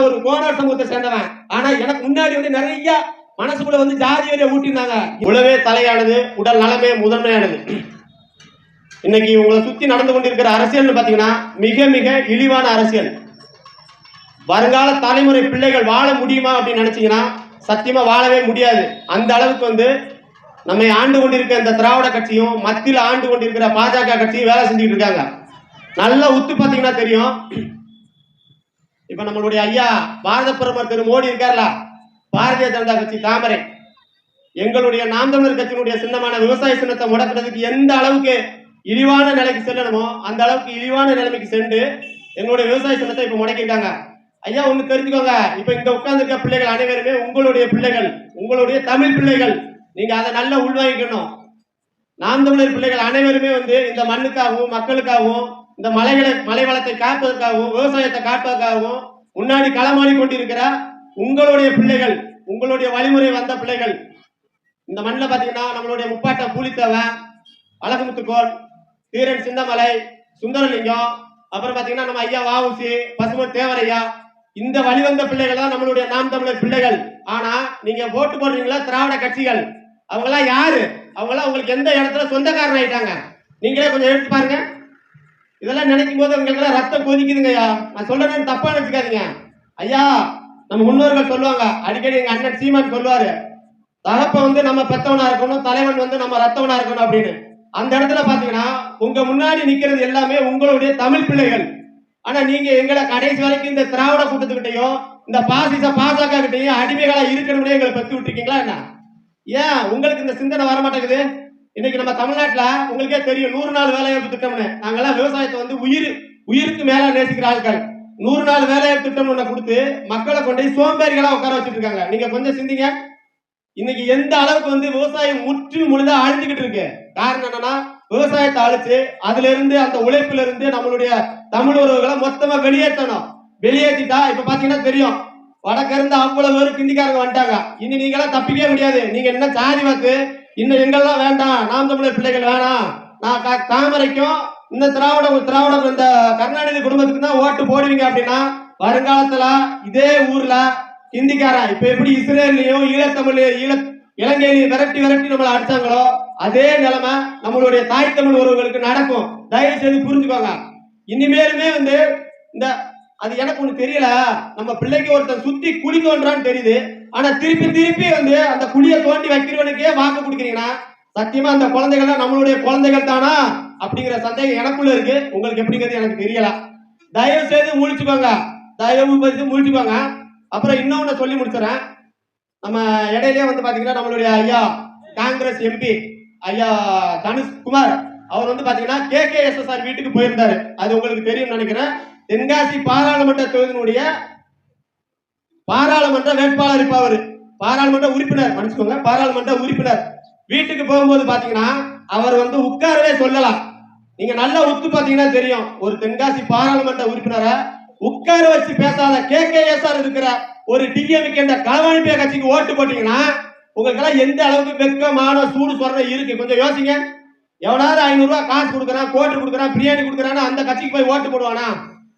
நான் ஒரு கோனார் சமூகத்தை சேர்ந்தவன். ஆனா எனக்கு முன்னாடி வந்து நிறைய மனசுக்குள்ள வந்து ஜாதி வரைய ஊட்டினாங்க உழவே தலையானது உடல் நலமே முதன்மையானது. இன்னைக்கு உங்களை சுத்தி நடந்து கொண்டிருக்கிற அரசியல்னு பாத்தீங்கன்னா மிக மிக இழிவான அரசியல். வருங்கால தலைமுறை பிள்ளைகள் வாழ முடியுமா அப்படின்னு நினைச்சீங்கன்னா சத்தியமா வாழவே முடியாது. அந்த அளவுக்கு வந்து நம்மை ஆண்டு கொண்டிருக்க இந்த திராவிட கட்சியும் மத்தியில் ஆண்டு கொண்டிருக்கிற பாஜக கட்சியும் வேலை செஞ்சுக்கிட்டு இருக்காங்க. நல்லா உத்து பார்த்தீங்கன்னா தெரியும். இப்ப நம்மளுடைய ஐயா பாரத பிரதமர் திரு மோடி இருக்கார்ல? பாரதிய ஜனதா கட்சி தாமரை. எங்களுடைய நாம் தமிழர் கட்சியினுடைய சின்னமான விவசாய சின்னத்தை முடக்கிறதுக்கு எந்த அளவுக்கு இழிவான நிலைக்கு செல்லணுமோ அந்த அளவுக்கு இழிவான நிலைமைக்கு சென்று எங்களுடைய விவசாய சின்னத்தை இப்ப முடக்கிட்டாங்க. ஐயா ஒண்ணு தெரிஞ்சுக்கோங்க. இப்ப இங்க உட்கார்ந்துருக்க பிள்ளைகள் அனைவருமே உங்களுடைய பிள்ளைகள் உங்களுடைய தமிழ் பிள்ளைகள். நீங்க அதை நல்லா உள்வாங்கிக்கணும். நாம் தமிழர் பிள்ளைகள் அனைவருமே வந்து இந்த மண்ணுக்காகவும் மக்களுக்காகவும் இந்த மலைகளை மலை வளத்தை காப்பதற்காகவும் விவசாயத்தை காப்பதற்காகவும் முன்னாடி களமாடி கொண்டிருக்கிற உங்களுடைய பிள்ளைகள் உங்களுடைய வழிமுறை வந்த பிள்ளைகள் இந்த மண்ணில் பார்த்தீங்கன்னா நம்மளுடைய முப்பாட்ட பூலித்தேவன் அழகுமுத்துக்கோன் தீரன் சிந்தமலை சுந்தரலிங்கம் அப்புறம் பார்த்தீங்கன்னா நம்ம ஐயா வாவுசி பசுமன் தேவரையா இந்த வழிவந்த பிள்ளைகள் தான் நம்மளுடைய நாம் தமிழர் பிள்ளைகள். ஆனா நீங்க ஓட்டு போடுறீங்களா திராவிட கட்சிகள்? அவங்களாம் யாரு? அவங்களாம் உங்களுக்கு எந்த இடத்துல சொந்தக்காரன் ஆயிட்டாங்க? நீங்களே கொஞ்சம் எடுத்து பாருங்க. இதெல்லாம் நினைக்கும் போது உங்களுக்கு ரத்தம் கொதிக்குதுங்க ஐயா. நான் சொல்றேன்னு தப்பா நினைச்சுக்காதீங்க. ஐயா நம்ம முன்னோர்கள் சொல்லுவாங்க. அடிக்கடி எங்க அண்ணன் சீமான் சொல்லுவாரு. தகப்ப வந்து நம்ம பெத்தவனா இருக்கணும் தலைவன் வந்து நம்ம ரத்தவனா இருக்கணும் அப்படின்னு. அந்த இடத்துல பாத்தீங்கன்னா உங்க முன்னாடி நிக்கிறது எல்லாமே உங்களுடைய தமிழ் பிள்ளைகள். ஆனா நீங்க எங்களை கடைசி வரைக்கும் இந்த திராவிட கூட்டத்துக்கிட்டையும் இந்த பாசிச பாஜக கிட்டையும் அடிமைகளா இருக்கணும்னே எங்களை பெத்து விட்டுருக்கீங்களா என்ன? ஏன்? உங்களுக்கு இந்த சிந்தனை வர மாட்டேங்குது இன்னைக்கு நம்ம தமிழ்நாட்டுல உங்களுக்கே தெரியும் நூறு நாள் வேலைவாய்ப்பு திட்டம்னு. நாங்கெல்லாம் விவசாயத்தை வந்து உயிர் உயிருக்கு மேல நேசிக்கிற ஆட்கள். நூறு நாள் வேலைவாய்ப்பு திட்டம் ஒண்ணு கொடுத்து மக்களை கொண்டு போய் சோம்பேறிகளா உட்கார வச்சுட்டு இருக்காங்க நீங்க கொஞ்சம் சிந்திங்க. இன்னைக்கு எந்த அளவுக்கு வந்து விவசாயம் முற்று முழுதா அழிஞ்சுக்கிட்டு இருக்கு? காரணம் என்னன்னா விவசாயத்தை அழிச்சு அதுல இருந்து அந்த உழைப்புல இருந்து நம்மளுடைய தமிழ் உறவுகளை மொத்தமா வெளியேற்றணும். வெளியேற்றிட்டா இப்ப பாத்தீங்கன்னா தெரியும். வடக்கு இருந்து அவ்வளவு பேரும் கிண்டிக்காரங்க வந்துட்டாங்க. இனி நீங்க எல்லாம் தப்பிக்கவே முடியாது. நீங்க என்ன சாதி பார்த்து இன்னும் எங்கெல்லாம் வேண்டாம்? நாம் தமிழர் பிள்ளைகள் வேணாம். நான் தாமரைக்கும் இந்த திராவிட திராவிட இந்த கருணாநிதி குடும்பத்துக்கு தான் ஓட்டு போடுவீங்க அப்படின்னா வருங்காலத்துல இதே ஊர்ல ஹிந்திக்காரன் இப்ப எப்படி இஸ்ரேல்லையும் ஈழத்தமிழ் ஈழ இலங்கையிலையும் விரட்டி விரட்டி நம்மளை அடிச்சாங்களோ அதே நிலைமை நம்மளுடைய தாய் தமிழ் ஒருவர்களுக்கு நடக்கும். தயவு செய்து புரிஞ்சுக்கோங்க. இனிமேலுமே வந்து இந்த அது எனக்கு ஒண்ணு தெரியல. நம்ம பிள்ளைக்கு ஒருத்தன் சுத்தி குழி தோன்றான்னு தெரியுது. ஆனா திருப்பி திருப்பி வந்து அந்த குழிய தோண்டி வைக்கிறவனுக்கே வாக்கு கொடுக்குறீங்கன்னா சத்தியமா அந்த குழந்தைகள் நம்மளுடைய குழந்தைகள் தானா? அப்படிங்கிற சந்தேகம் எனக்குள்ள இருக்கு. உங்களுக்கு எப்படிங்கிறது எனக்கு தெரியல. தயவு செய்து முழிச்சுக்கோங்க. தயவு செய்து முழிச்சுக்கோங்க. அப்புறம் இன்னொன்னு சொல்லி முடிச்சுறேன் நம்ம இடையிலே வந்து பாத்தீங்கன்னா நம்மளுடைய ஐயா காங்கிரஸ் எம்பி ஐயா தனுஷ் குமார் அவர் வந்து பாத்தீங்கன்னா கே கே வீட்டுக்கு போயிருந்தாரு. அது உங்களுக்கு தெரியும் நினைக்கிறேன். தென்காசி பாராளுமன்ற தொகுதியினுடைய பாராளுமன்ற வேட்பாளர் இப்ப அவரு. பாராளுமன்ற உறுப்பினர் மன்னிச்சுக்கோங்க பாராளுமன்ற உறுப்பினர். வீட்டுக்கு போகும்போது பாத்தீங்கன்னா அவர் வந்து உட்காரவே சொல்லலாம். நீங்க நல்லா உத்து பாத்தீங்கன்னா தெரியும். ஒரு தென்காசி பாராளுமன்ற உறுப்பினரை உட்கார வச்சு பேசாத கே. கே. இருக்கிற ஒரு டிஎம்கே என்ற களவாணிப்பிய கட்சிக்கு ஓட்டு போட்டீங்கன்னா உங்களுக்கெல்லாம் எந்த அளவுக்கு வெக்கமான சூடு சொரணை இருக்கு? கொஞ்சம் யோசிங்க. எவனாவது ஐநூறு காசு கொடுக்குறான் கோட்டு கொடுக்குறான் பிரியாணி கொடுக்குறான்னு அந்த கட்சிக்கு போய் ஓட்டு போடுவானா?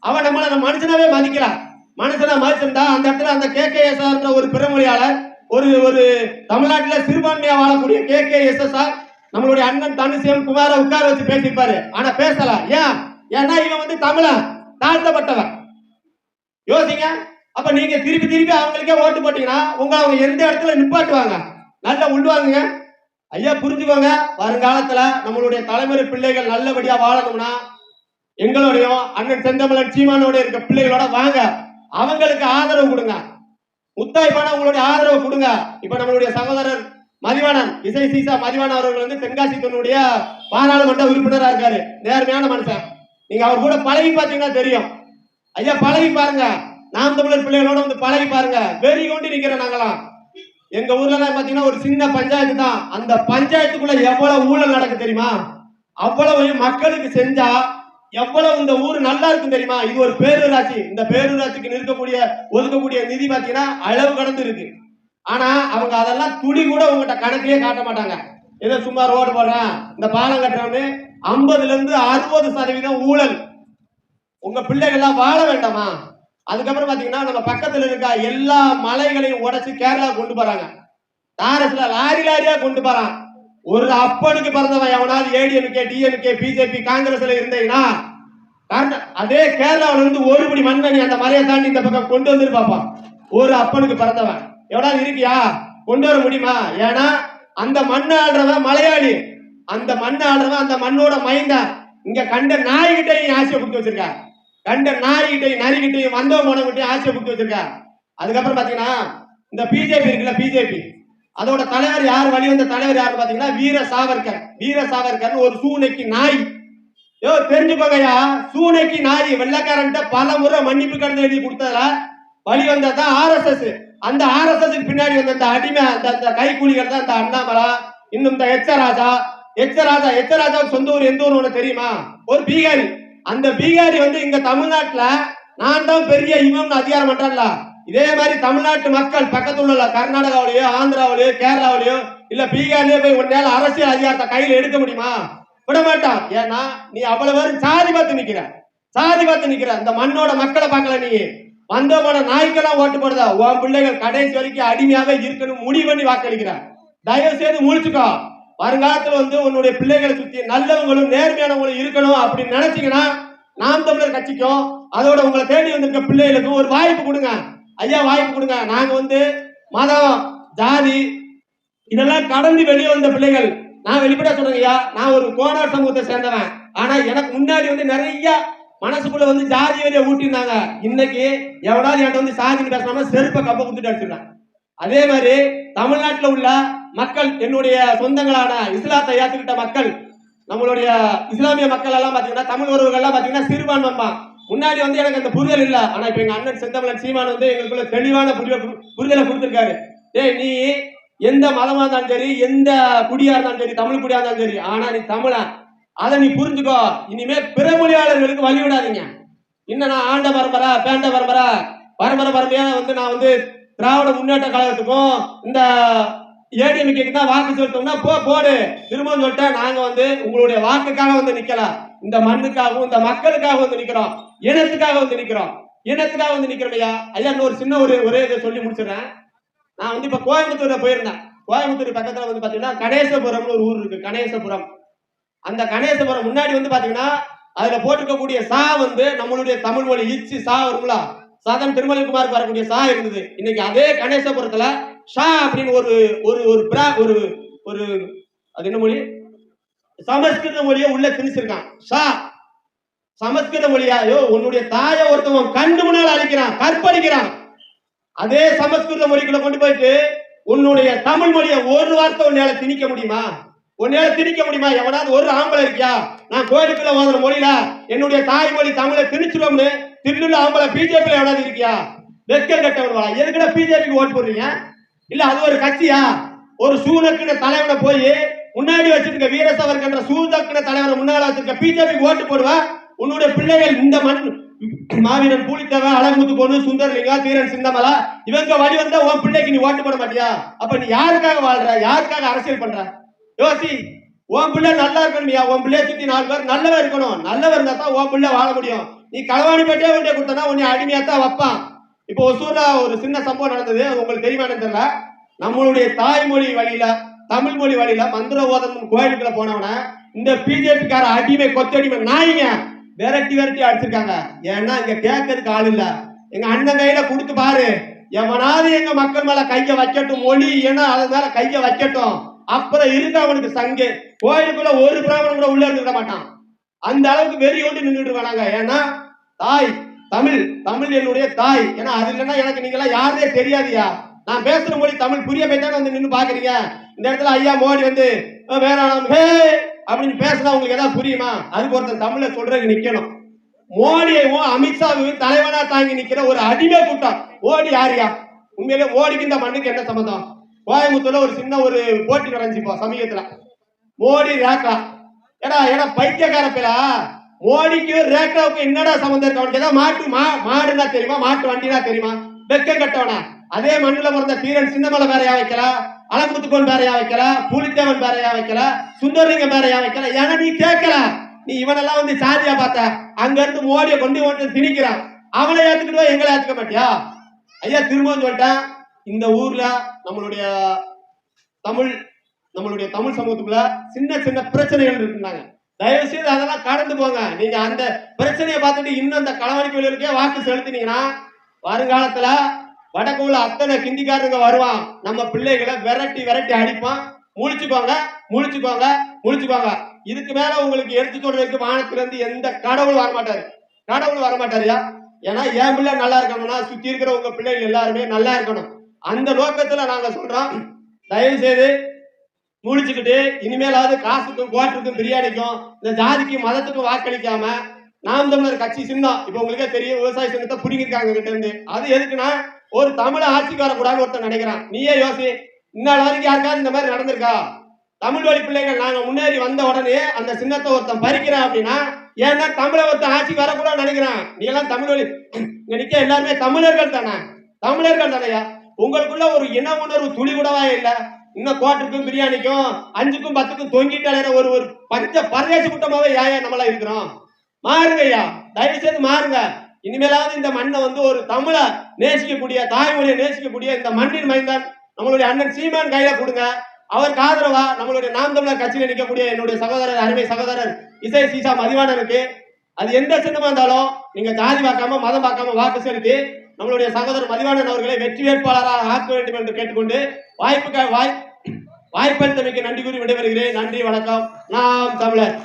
அவன் நம்மளை அந்த மனுஷனாவே மதிக்கலாம் மனுஷனா மதிச்சிருந்தா அந்த இடத்துல அந்த கே கே ஒரு பெருமொழியாளர் ஒரு ஒரு தமிழ்நாட்டில் சிறுபான்மையா வாழக்கூடிய கே கே நம்மளுடைய அண்ணன் தனுசியம் குமார உட்கார வச்சு பேசியிருப்பாரு. ஆனா பேசல. ஏன்? ஏன்னா இவன் வந்து தமிழன் தாழ்த்தப்பட்டவன். யோசிங்க. அப்ப நீங்க திருப்பி திருப்பி அவங்களுக்கே ஓட்டு போட்டீங்கன்னா உங்க அவங்க எந்த இடத்துல நிப்பாட்டுவாங்க? நல்லா உள்வாங்குங்க. ஐயா புரிஞ்சுக்கோங்க. வருங்காலத்துல நம்மளுடைய தலைமுறை பிள்ளைகள் நல்லபடியா வாழணும்னா எங்களோடையும் அண்ணன் செந்தமலன் சீமானோட இருக்க பிள்ளைகளோட வாங்க. அவங்களுக்கு ஆதரவு கொடுங்க. முத்தாய்ப்பான உங்களுடைய ஆதரவு கொடுங்க. இப்ப நம்மளுடைய சகோதரர் மதிவாணன் இசை சீசா மதிவாணன் அவர்கள் வந்து தென்காசி தன்னுடைய பாராளுமன்ற உறுப்பினரா இருக்காரு. நேர்மையான மனுஷன். நீங்க அவர் கூட பழகி பார்த்தீங்கன்னா தெரியும். ஐயா பழகி பாருங்க. நாம் தமிழர் பிள்ளைகளோட வந்து பழகி பாருங்க. வெறி கொண்டு நிக்கிறோம் நாங்களாம். எங்க ஊர்ல எல்லாம் பாத்தீங்கன்னா ஒரு சின்ன பஞ்சாயத்து தான். அந்த பஞ்சாயத்துக்குள்ள எவ்வளவு ஊழல் நடக்கு தெரியுமா? அவ்வளவு மக்களுக்கு செஞ்சா எவ்வளவு இந்த ஊர் நல்லா இருக்கும் தெரியுமா? இது ஒரு பேரூராட்சி. இந்த பேரூராட்சிக்கு நிற்கக்கூடிய ஒதுக்கக்கூடிய நிதி பாத்தீங்கன்னா அளவு கடந்து இருக்கு. ஆனா அவங்க அதெல்லாம் துளி கூட உங்ககிட்ட கணக்கிலே காட்ட மாட்டாங்க. ஏதோ சும்மா ரோடு போடுறேன். இந்த பாலம் கட்டுறோம்னு ஐம்பதுல இருந்து அறுபது சதவீதம் ஊழல். உங்க பிள்ளைகள்லாம் வாழ வேண்டாமா? அதுக்கப்புறம் பாத்தீங்கன்னா நம்ம பக்கத்துல இருக்க எல்லா மலைகளையும் உடைச்சு கேரளா கொண்டு போறாங்க. தாரஸ்ல லாரி லாரியா கொண்டு போறான். ஒரு அப்பனுக்கு பிறந்தவன் எவனாவது ஏடிஎம்கே டிஎம்கே பிஜேபி காங்கிரஸ்ல இருந்தீங்கன்னா அதே கேரளாவில இருந்து ஒரு படி அந்த மலையை தாண்டி இந்த பக்கம் கொண்டு வந்து பாப்பா. ஒரு அப்பனுக்கு பிறந்தவன். எவனாவது இருக்கியா? கொண்டு வர முடியுமா? ஏன்னா அந்த மண்ணை ஆடுறவன் மலையாளி. அந்த மண்ணை ஆடுறவன் அந்த மண்ணோட மைந்த. இங்க கண்ட நாய்கிட்டையும் ஆசையை கொடுத்து வச்சிருக்கா. கண்ட நாய்கிட்டையும் நரிகிட்டையும் மனம் போனவங்கிட்டையும் ஆசையை கொடுத்து வச்சிருக்கா. அதுக்கப்புறம் பாத்தீங்கன்னா இந்த பிஜேபி இருக்குல்ல பிஜேபி அதோட தலைவர் யார்? வழி வந்த தலைவர் யாரு பாத்தீங்கன்னா வீர சாவர்கர் வீர சாவர்கர் ஒரு சூனைக்கு நாய். யோ தெரிஞ்சுக்கோங்கயா சூனைக்கு நாய். வெள்ளக்காரன்ட்ட பல முறை மன்னிப்பு கடிதம் எழுதி கொடுத்ததுல வழி எஸ் எஸ். அந்த ஆர்எஸ்எஸ் பின்னாடி வந்த அந்த அடிமை அந்த அந்த கைக்கூலிகள் தான் இந்த அண்ணாமலா. இன்னும் இந்த எச்ச ராஜா எச்ச ராஜா எச்ச சொந்த ஊர் எந்த ஊர் உனக்கு தெரியுமா? ஒரு பீகாரி. அந்த பீகாரி வந்து இங்க தமிழ்நாட்டுல நான் தான் பெரிய இவன் அதிகாரம் பண்றேன்ல. இதே மாதிரி தமிழ்நாட்டு மக்கள் பக்கத்துல உள்ள கர்நாடகாவிலயோ ஆந்திராவிலயோ கேரளாவிலயோ இல்ல பீகார்லயோ போய் உன்னால அரசியல் அதிகாரத்தை கையில எடுக்க முடியுமா? விட மாட்டான். ஏன்னா நீ அவ்வளவு பேரும் சாதி பார்த்து நிக்கிற. சாதி பார்த்து நிக்கிற. இந்த மண்ணோட மக்களை பார்க்கல நீ. வந்தவன நாய்க்கெல்லாம் ஓட்டு போடுதா உன் பிள்ளைகள் கடைசி வரைக்கும் அடிமையாவே இருக்கணும் முடிவு பண்ணி வாக்களிக்கிற. தயவு செய்து முடிச்சுக்கோ வருங்காலத்துல வந்து உன்னுடைய பிள்ளைகளை சுத்தி நல்லவங்களும் நேர்மையானவங்களும் இருக்கணும் அப்படின்னு நினைச்சீங்கன்னா நாம் தமிழர் கட்சிக்கும் அதோட உங்களை தேடி வந்திருக்க பிள்ளைகளுக்கும் ஒரு வாய்ப்பு கொடுங்க. ஐயா வாய்ப்பு கொடுங்க நாங்க வந்து மதம் ஜாதி இதெல்லாம் கடந்து வெளியே வந்த பிள்ளைகள். நான் வெளிப்பட சொல்றேன் ஐயா நான் ஒரு கோனார் சமூகத்தை சேர்ந்தவன். ஆனா எனக்கு முன்னாடி வந்து நிறைய மனசுக்குள்ள வந்து ஜாதி வரியை ஊட்டியிருந்தாங்க. இன்னைக்கு எவனாவது என்கிட்ட வந்து சாதின்னு பேசாம செருப்பை கப்ப கொடுத்துட்டு அடிச்சுட்டான் அதே மாதிரி தமிழ்நாட்டில் உள்ள மக்கள் என்னுடைய சொந்தங்களான இஸ்லாத்தை ஏற்றுக்கிட்ட மக்கள் நம்மளுடைய இஸ்லாமிய மக்கள் எல்லாம் பாத்தீங்கன்னா தமிழ் உறவுகள்லாம் எல்லாம் பாத்தீங்கன்னா சிறுபான்மைமா முன்னாடி வந்து எனக்கு அந்த புரிதல் இல்ல. ஆனா இப்ப எங்க அண்ணன் செந்தமலன் சீமான் வந்து எங்களுக்குள்ள தெளிவான புரிய புரிதலை கொடுத்துருக்காரு. ஏய் நீ எந்த மதமா இருந்தாலும் சரி எந்த குடியா இருந்தாலும் சரி தமிழ் குடியா இருந்தாலும் சரி ஆனா நீ தமிழன் அதை நீ புரிஞ்சுக்கோ. இனிமே பிற மொழியாளர்களுக்கு வழி விடாதீங்க. இன்னும் நான் ஆண்ட பரம்பரை பேண்ட பரம்பரை பரம்பரை பரம்பரையா வந்து நான் வந்து திராவிட முன்னேற்ற கழகத்துக்கும் இந்த ஏடிஎம்கேக்கு தான் வாக்கு செலுத்தோம்னா போ போடு. திரும்பவும் சொல்லிட்டேன் நாங்க வந்து உங்களுடைய வாக்குக்காக வந்து நிக்கல. இந்த மண்ணுக்காகவும் இந்த மக்களுக்காக வந்து நிக்கிறோம். இனத்துக்காக வந்து நிக்கிறோம். இனத்துக்காக வந்து நிக்கிறோம் ஐயா ஐயா ஒரு சின்ன ஒரு ஒரே இதை சொல்லி முடிச்சிடறேன். நான் வந்து இப்ப கோயம்புத்தூர்ல போயிருந்தேன். கோயம்புத்தூர் பக்கத்துல வந்து பாத்தீங்கன்னா கணேசபுரம்னு ஒரு ஊர் இருக்கு கணேசபுரம். அந்த கணேசபுரம் முன்னாடி வந்து பாத்தீங்கன்னா அதுல போட்டிருக்கக்கூடிய சா வந்து நம்மளுடைய தமிழ் மொழி இச்சு சா வருங்களா சாதம் திருமலைக்குமாருக்கு வரக்கூடிய சா இருந்தது. இன்னைக்கு அதே கணேசபுரத்துல ஷா அப்படின்னு ஒரு ஒரு ஒரு பிரா ஒரு ஒரு அது என்ன மொழி? சமஸ்கிருத மொழியை உள்ள திணிச்சிருக்கான். ஷா சமஸ்கிருத மொழியாயோ உன்னுடைய தாயை ஒருத்தவன் கண்டு முன்னால் அழிக்கிறான் கற்பழிக்கிறான். அதே சமஸ்கிருத மொழிக்குள்ள கொண்டு போயிட்டு உன்னுடைய தமிழ் மொழியை ஒரு வார்த்தை உன்னால திணிக்க முடியுமா? உன்னால திணிக்க முடியுமா? எவனாவது ஒரு ஆம்பளை இருக்கியா? நான் கோயிலுக்குள்ள ஓதுற மொழியில என்னுடைய தாய்மொழி தமிழை திணிச்சிருவோம்னு திருநூறு ஆம்பளை பிஜேபியில எவனாவது இருக்கியா? வெக்கம் கட்டவன் எதுக்குடா பிஜேபிக்கு ஓட்டு போடுறீங்க? இல்ல அது ஒரு கட்சியா? ஒரு சூனக்குன தலைவனை போய் முன்னாடி வச்சிருக்க வீரசவர்கன்ற சூதக்குன தலைவனை முன்னால வச்சிருக்க பிஜேபிக்கு ஓட்டு போடுவா? உன்னுடைய பிள்ளைகள் இந்த மண் மாவீரன் பூலித்தவன் அழகுமுத்து பொண்ணு சுந்தரலிங்கா தீரன் சிந்தமலா இவங்க வழி வந்தா உன் பிள்ளைக்கு நீ ஓட்டு போட மாட்டியா? அப்ப நீ யாருக்காக வாழ்ற? யாருக்காக அரசியல் பண்ற? யோசி உன் பிள்ளை நல்லா இருக்கணும்யா. உன் பிள்ளைய சுத்தி நாலு பேர் நல்லவர் இருக்கணும். நல்லவர் இருந்தா தான் உன் பிள்ளை வாழ முடியும். நீ களவாணி பேட்டே கொண்டே கொடுத்தனா உன்னை அடிமையா தான் வைப்பான். இப்போ ஒசூர்ல ஒரு சின்ன சம்பவம் நடந்தது. அது உங்களுக்கு தெரியுமா தெரியல. நம்மளுடைய தாய்மொழி வழியில தமிழ் மொழி வழியில மந்திர ஓதம் கோயிலுக்குள்ள போனவன இந்த பிஜேபிக்கார அடிமை கொத்தடிமை நாயிங்க. விரட்டி விரட்டி அடிச்சிருக்காங்க. ஏன்னா இங்க கேட்கறதுக்கு ஆள் இல்ல. எங்க அண்ணன் கையில கொடுத்து பாரு. எவனாவது எங்க மக்கள் மேல கைய வைக்கட்டும் மொழி ஏன்னா அது மேல கைய வைக்கட்டும். அப்புறம் இருந்து அவனுக்கு சங்கு. கோயிலுக்குள்ள ஒரு பிராமணன் கூட உள்ள இருந்துட மாட்டான். அந்த அளவுக்கு வெறி கொண்டு நின்றுட்டு இருக்காங்க ஏன்னா தாய் தமிழ் தமிழ் என்னுடைய தாய். ஏன்னா அது இல்லைன்னா எனக்கு நீங்க எல்லாம் யாருனே தெரியாதியா நான் பேசுற மொழி தமிழ். புரிய போய் வந்து நின்று பாக்குறீங்க இந்த இடத்துல ஐயா மோடி வந்து வேற ஹே அப்படின்னு பேசினா உங்களுக்கு ஏதாவது புரியுமா? அதுக்கு ஒருத்தன் தமிழ சொல்றதுக்கு நிக்கணும். மோடியையும் அமித்ஷாவையும் தலைவனா தாங்கி நிக்கிற ஒரு அடிமை கூட்டம். ஓடி யாரியா உண்மையிலே மோடிக்கு இந்த மண்ணுக்கு என்ன சம்மந்தம்? கோயம்புத்தூர்ல ஒரு சின்ன ஒரு போட்டி நடந்துச்சுப்பா சமீபத்துல. மோடி ரேக்கா. ஏடா ஏடா பைத்தியக்கார பேரா மோடிக்கு ரேக்காவுக்கு என்னடா சம்மந்தம் இருக்கு? அவனுக்கு ஏதாவது மாட்டு மா மாடுனா தெரியுமா? மாட்டு வண்டினா தெரியுமா? வெக்கம் கட்டவனா? அதே மண்ணுல பிறந்த தீரன் சின்னமலை வேறையா வைக்கலாம் அலங்குத்துக்கோன் பேரையா வைக்கல பூலித்தேவன் பேரையா வைக்கல சுந்தரலிங்க பேரையா வைக்கல. ஏன்னா நீ கேட்கல. நீ இவனெல்லாம் வந்து சாதியா பார்த்த. அங்க இருந்து மோடிய கொண்டு கொண்டு திணிக்கிறான். அவனை ஏத்துக்கிட்டு எங்களை ஏத்துக்க மாட்டியா? ஐயா திரும்பவும் சொல்லிட்டேன். இந்த ஊர்ல நம்மளுடைய தமிழ் நம்மளுடைய தமிழ் சமூகத்துக்குள்ள சின்ன சின்ன பிரச்சனைகள் இருக்குனாங்க தயவு செய்து அதெல்லாம் கடந்து போங்க. நீங்க அந்த பிரச்சனையை பார்த்துட்டு இன்னும் அந்த களவாணி வாக்கு செலுத்தினீங்கன்னா வருங்காலத்துல வடக்குள்ள அத்தனை கிந்திக்காரங்க வருவான். நம்ம பிள்ளைகளை விரட்டி விரட்டி அடிப்பான். முழிச்சுக்கோங்க முழிச்சுக்கோங்க முழிச்சுக்கோங்க. இதுக்கு மேல உங்களுக்கு எடுத்து சொல்றதுக்கு வானத்திலிருந்து எந்த கடவுள் வரமாட்டாரு. கடவுள் வரமாட்டாருயா? ஏன்னா என் பிள்ளை நல்லா இருக்கணும்னா சுத்தி இருக்கிற உங்க பிள்ளைகள் எல்லாருமே நல்லா இருக்கணும். அந்த நோக்கத்துல நாங்க சொல்றோம் தயவு செய்து முடிச்சுக்கிட்டு இனிமேலாவது காசுக்கும் கோட்டுக்கும் பிரியாணிக்கும் இந்த ஜாதிக்கும் மதத்துக்கும் வாக்களிக்காம நாம் தமிழர் கட்சி சின்னம். இப்ப உங்களுக்கே தெரியும் விவசாய சின்னத்தை புடிங்கிருக்காங்க கிட்ட இருந்து. அது எதுக்குன்னா ஒரு தமிழ ஆட்சிக்கு வரக்கூடாதுன்னு ஒருத்தன் நினைக்கிறான். நீயே யோசி இன்னொரு வரைக்கும் யாருக்காவது இந்த மாதிரி நடந்திருக்கா? தமிழ் வழி பிள்ளைகள் நாங்க முன்னேறி வந்த உடனே அந்த சின்னத்தை ஒருத்தன் பறிக்கிறான் அப்படின்னா ஏன்னா தமிழ ஒருத்தன் ஆட்சிக்கு வரக்கூடாதுன்னு நினைக்கிறான். நீ எல்லாம் தமிழ் வழி இங்க நிக்க எல்லாருமே தமிழர்கள் தானே? தமிழர்கள் தானையா? உங்களுக்குள்ள ஒரு இன உணர்வு துளி கூடவா இல்ல? இன்னும் கோட்டுக்கும் பிரியாணிக்கும் அஞ்சுக்கும் பத்துக்கும் தொங்கிட்டு அலையிற ஒரு ஒரு பஞ்ச பரதேச கூட்டமாவே ஏன் நம்மளா இருக்கிறோம்? மாறுங்க ஐயா தயவு செய்து மாறுங்க. இனிமேலாவது இந்த மண்ணை வந்து ஒரு தமிழ நேசிக்கக்கூடிய தாய்மொழியை நேசிக்கக்கூடிய இந்த மண்ணின் மைந்தன் நம்மளுடைய அண்ணன் சீமான் கையில கொடுங்க. அவருக்கு ஆதரவா நம்மளுடைய நாம் தமிழர் கட்சியில நிற்கக்கூடிய என்னுடைய சகோதரர் அருமை சகோதரர் இசை சீசா மதிவானனுக்கு. அது எந்த சின்னமா இருந்தாலும் நீங்க ஜாதி பார்க்காம மதம் பார்க்காம வாக்கு செலுத்தி நம்மளுடைய சகோதரர் மதிவாணன் அவர்களை வெற்றி வேட்பாளராக ஆக்க வேண்டும் என்று கேட்டுக்கொண்டு வாய்ப்புக்காக வாய் வாய்ப்பளித்தமைக்கு நன்றி கூறி விடைபெறுகிறேன். நன்றி வணக்கம். நாம் தமிழர்.